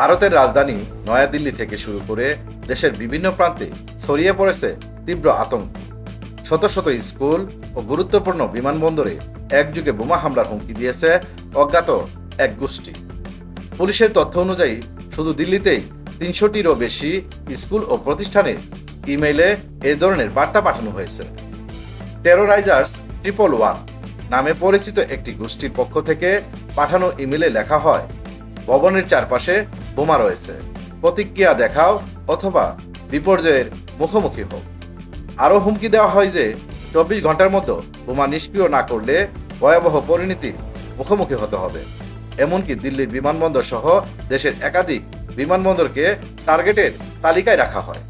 ভারতের রাজধানী নয়াদিল্লি থেকে শুরু করে দেশের বিভিন্ন প্রান্তে ছড়িয়ে পড়েছে তীব্র আতঙ্ক। শত শত স্কুল ও গুরুত্বপূর্ণ বিমানবন্দরে একযুগে বোমা হামলার হুমকি দিয়েছে অজ্ঞাত এক গোষ্ঠী। পুলিশের তথ্য অনুযায়ী, শুধু দিল্লিতেই তিনশোটিরও বেশি স্কুল ও প্রতিষ্ঠানে ইমেইলে এ ধরনের বার্তা পাঠানো হয়েছে। টেরোরাইজার্স ট্রিপল ওয়ান নামে পরিচিত একটি গোষ্ঠীর পক্ষ থেকে পাঠানো ইমেলে লেখা হয়, ভবনের চারপাশে বোমা রয়েছে। প্রতিক্রিয়া দেখাও অথবা বিপর্যয়ের মুখোমুখি হোক। আরও হুমকি দেওয়া হয় যে, চব্বিশ ঘণ্টার মতো বোমা নিষ্ক্রিয় না করলে ভয়াবহ পরিণতির মুখোমুখি হতে হবে। এমনকি দিল্লির বিমানবন্দর সহ দেশের একাধিক বিমানবন্দরকে টার্গেটের তালিকায় রাখা হয়।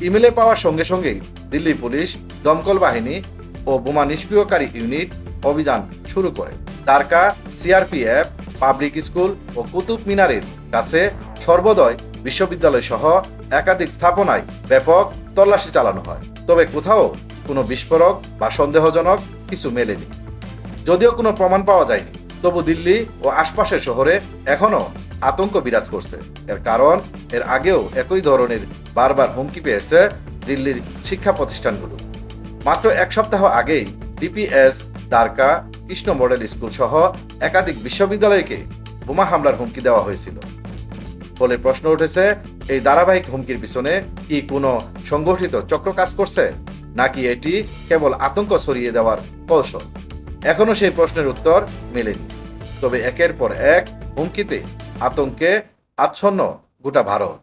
ইমেলে পাওয়ার সঙ্গে সঙ্গেই দিল্লি পুলিশ, দমকল বাহিনী ও বোমা নিষ্ক্রিয়কারী ইউনিট অভিযান শুরু করে। দ্বারকা, সিআরপিএফ, পাবলিক স্কুল ও কুতুব মিনারের কাছে সর্বদয় বিশ্ববিদ্যালয় সহ একাধিক স্থাপনায় ব্যাপক তল্লাশি চালানো হয়। তবে কোথাও কোনো বিস্ফোরক বা সন্দেহজনক কিছু মেলেনি। যদিও কোনো প্রমাণ পাওয়া যায়নি, তবু দিল্লি ও আশপাশের শহরে এখনও আতঙ্ক বিরাজ করছে। এর কারণ, এর আগেও একই ধরনের বারবার হুমকি পেয়েছে দিল্লির শিক্ষা প্রতিষ্ঠানগুলো। মাত্র এক সপ্তাহ আগেই DPS, Dwarka, Krishna model school সহ একাধিক বিশ্ববিদ্যালয়কে বোমা হামলার হুমকি দেওয়া হয়েছিল। ফলে প্রশ্ন উঠেছে, এই ধারাবাহিক হুমকির পিছনে কি কোনো সংগঠিত চক্র কাজ করছে? নাকি এটি কেবল আতঙ্ক ছড়িয়ে দেওয়ার কৌশল? এখনও সেই প্রশ্নের উত্তর মেলেনি। তবে একের পর এক হুমকিতে আতঙ্কে আচ্ছন্ন গোটা ভারত।